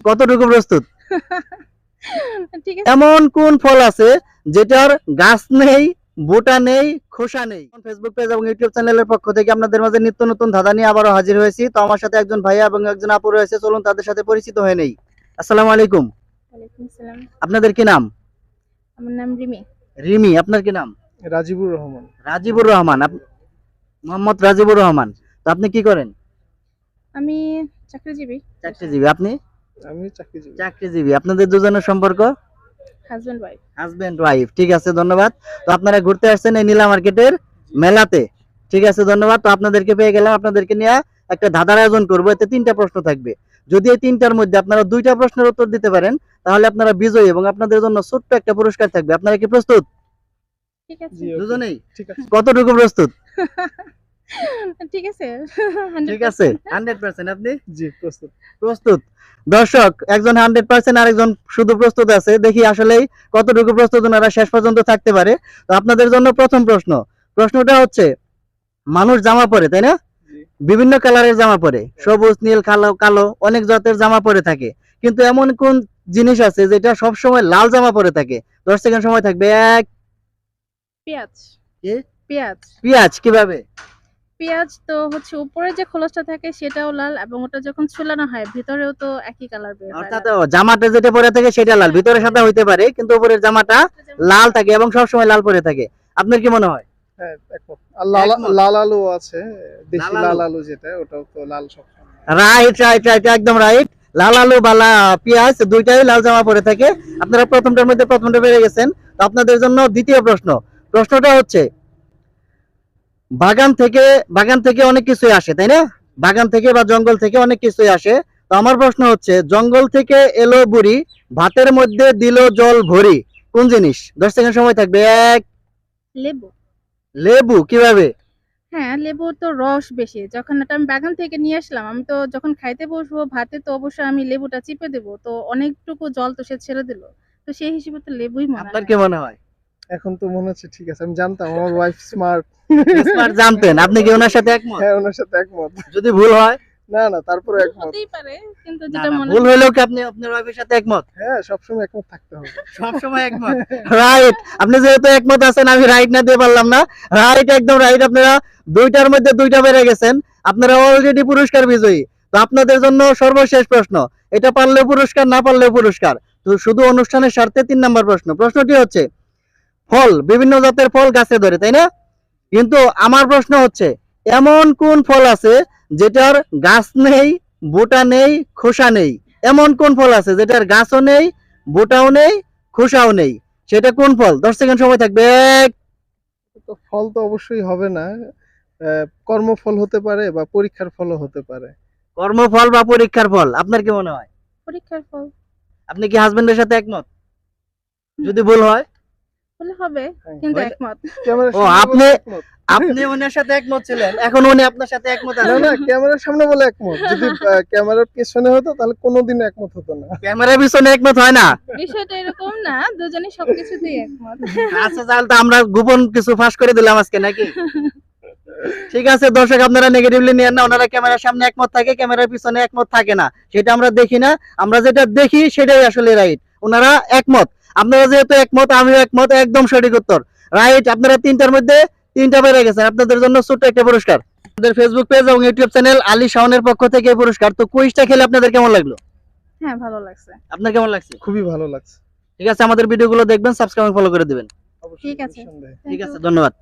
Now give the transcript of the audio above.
কতটুকু প্রস্তুত? এমন কোন ফল আছে যেটার গাছ নেই বোটা নেই খোসা নেই? ফেসবুক পেজ এবং ইউটিউব চ্যানেলের পক্ষ থেকে আপনাদের মাঝে নিত্য নতুন ধাঁধা নিয়ে আবারও হাজির হয়েছি। তো আমার সাথে একজন ভাইয়া এবং একজন আপু রয়েছে। চলুন তাদের সাথে পরিচিত হয়ে নেই। আসসালামু আলাইকুম। আপনাদের কি নাম? আমার নাম রিমি। রিমি আপনার কি নাম? রাজিবুর রহমান। রাজিবুর রহমান। মোহাম্মদ রাজিবুর রহমান। তো আপনি কি করেন? আমি চাকরিজীবী। চাকরিজীবী। আপনি? আমি চাকরিজীবী। চাকরিজীবী। আপনাদের দুজনের সম্পর্ক? হাজবেন্ড ওয়াইফ হাজবেন্ড ওয়াইফ ঠিক আছে ধন্যবাদ। তো আপনারা ঘুরতে আসছেন এই নীলা মার্কেটের মেলাতে। ঠিক আছে ধন্যবাদ। তো আপনাদেরকে পেয়ে গেলাম। আপনাদেরকে নিয়ে একটা ধাঁধার আয়োজন করব। এতে তিনটা প্রশ্ন থাকবে। যদি এই তিনটার মধ্যে আপনারা দুইটা প্রশ্নের উত্তর দিতে পারেন তাহলে আপনারা বিজয়ী এবং আপনাদের জন্য ছোট্ট একটা পুরস্কার থাকবে। আপনারা কি প্রস্তুত? ঠিক আছে। দুজনেই? কতটুকু প্রস্তুত? ঠিক আছে? ঠিক আছে হান্ড্রেড পার্সেন্ট আপনি? জি প্রস্তুত। প্রস্তুত। দর্শক একজন হান্ড্রেড পার্সেন্ট আরেকজন শুধু প্রস্তুত আছে। দেখি আসলেই কতটুকু প্রস্তুত ওনারা শেষ পর্যন্ত থাকতে পারে। তো আপনাদের জন্য প্রথম প্রশ্ন। প্রশ্নটা হচ্ছে মানুষ জামা পরে তাই না? বিভিন্ন কালারের জামা পরে। সবুজ নীল কালো কালো অনেক জাতের জামা পরে থাকে। কিন্তু এমন কোন জিনিস আছে যেটা সব সময় লাল জামা পরে থাকে? দশ সেকেন্ড সময় থাকবে। এক পেঁয়াজ। পেঁয়াজ। পেঁয়াজ কীভাবে? পেঁয়াজ তো হচ্ছে উপরে যে খোলসটা থাকে সেটাও লাল এবং ওটা যখন ছুলানো হয় ভিতরেও তো একই কালার বের হয় অর্থাৎ ও জামাটা যেটা পরে থাকে সেটা লাল। ভিতরে সাদা হইতে পারে কিন্তু উপরের জামাটা লাল। থাকে এবং সবসময় লাল পরে থাকে। আপনার কি মনে হয়? হ্যাঁ একমত। আর লাল আলু আছে দেশি লাল আলু। লাল যেটা ওটাও তো লাল সব রাইট রাইট রাইট একদম রাইট লাল আলু বা লা- পেঁয়াজ দুইটাই লাল জামা পরে থাকে। আপনারা প্রথমটার মধ্যে প্রথমটা পেরে গেছেন। তো আপনাদের জন্য দ্বিতীয় প্রশ্ন। প্রশ্নটা হচ্ছে বাগান থেকে বাগান থেকে অনেক কিছুই আসে তাই না? বাগান থেকে বা জঙ্গল থেকে অনেক কিছুই আসে। তো আমার প্রশ্ন হচ্ছে জঙ্গল থেকে এলো বুড়ি ভাতের মধ্যে দিল জল ভরি কোন জিনিস? দশ সেকেন্ড সময় থাকবে এক। লেবু। লেবু কীভাবে? হ্যাঁ লেবু তো রস বেশি যখন এটা আমি বাগান থেকে নিয়ে আসলাম আমি তো যখন খাইতে বসবো ভাতে তো অবশ্যই আমি লেবুটা চিপে দেবো তো অনেকটুকু জল তো সে ছেড়ে দিল তো সেই হিসেবে তো লেবুই মনে আপনার কি মনে হয়? এখন তো মনে হচ্ছে ঠিক আছে আমি জানতাম আমার ওয়াইফ স্মার্ট জানতেন আপনি কি ওনার সাথে একমত? হ্যাঁ ওনার সাথে একমত। যদি ভুল হয়? না না তারপরে একমত। হতেই পারে কিন্তু যেটা মনে ভুল হইলেও কি আপনি আপনার ওয়াইফের সাথে একমত? হ্যাঁ সবসময় একমত থাকতে হবে। সব সময় একমত। রাইট আপনি যেহেতু একমত আছেন আমি রাইট না দিয়ে পারলাম না। রাইট একদম রাইট আপনারা দুইটার মধ্যে দুইটা বেড়ে গেছেন। আপনারা অলরেডি পুরস্কার বিজয়ী। তো আপনাদের জন্য সর্বশেষ প্রশ্ন। এটা পারলেও পুরস্কার না পারলেও পুরস্কার? তো শুধু অনুষ্ঠানের স্বার্থে তিন নম্বর প্রশ্ন। প্রশ্নটি হচ্ছে ফল বিভিন্ন জাতের ফল গাছে ধরে তাই না? কিন্তু আমার প্রশ্ন হচ্ছে এমন কোন ফল আছে যেটার গাছ নেই বোটা নেই খোসা নেই? এমন কোন ফল আছে যেটার গাছও নেই বোটাও নেই খোসাও নেই? সেটা কোন ফল? দশ সেকেন্ড সময় থাকবে। এক, ফল তো অবশ্যই হবে না। আহ, কর্মফল হতে পারে বা পরীক্ষার ফলও হতে পারে। কর্মফল বা পরীক্ষার ফল? আপনার কি মনে হয়? পরীক্ষার ফল। আপনি কি হাজবেন্ডের সাথে একমত? যদি ভুল হয়? হলে হবে। হ্যাঁ, কিন্তু একমত। ও, আপনি- আপনি ওনার সাথে একমত ছিলেন। এখন উনি আপনার সাথে একমত না আছেন। না ক্যামেরার সামনে বলে একমত। যদি ক্যামেরার পেছনে হতো তাহলে কোনোদিন একমত হতো না। ক্যামেরার পিছনে একমত হয় না? বিষয়টা এরকম না দুজনে সবকিছুতেই একমত। আচ্ছা তাহলে তো আমরা গোপন কিছু ফাঁস করে দিলাম আজকে নাকি? ঠিক আছে দর্শক আপনারা নেগেটিভলি নিয়েন না। ওনারা ক্যামেরার সামনে একমত থাকে ক্যামেরার পিছনে একমত থাকে না। সেটা আমরা দেখি না। আমরা যেটা দেখি সেটাই আসলে রাইট ওনারা একমত। আপনারা যেহেতু একমত আমিও একমত একদম সঠিক উত্তর। রাইট আপনারা তিনটার মধ্যে তিনটা বেড়ে গেছেন। আপনাদের জন্য ছোট্ট একটা পুরস্কার। আমাদের ফেসবুক পেজ এবং ইউটিউব চ্যানেল আলী শাওনের পক্ষ থেকে এই পুরস্কার। তো কুইজটা খেলে আপনাদের কেমন লাগল? হ্যাঁ ভালো লাগছে। আপনার কেমন লাগছে? খুবই ভালো লাগছে। ঠিক আছে আমাদের ভিডিওগুলো দেখবেন সাবস্ক্রাইব ফলো করে দিবেন। ঠিক আছে। ঠিক আছে ধন্যবাদ.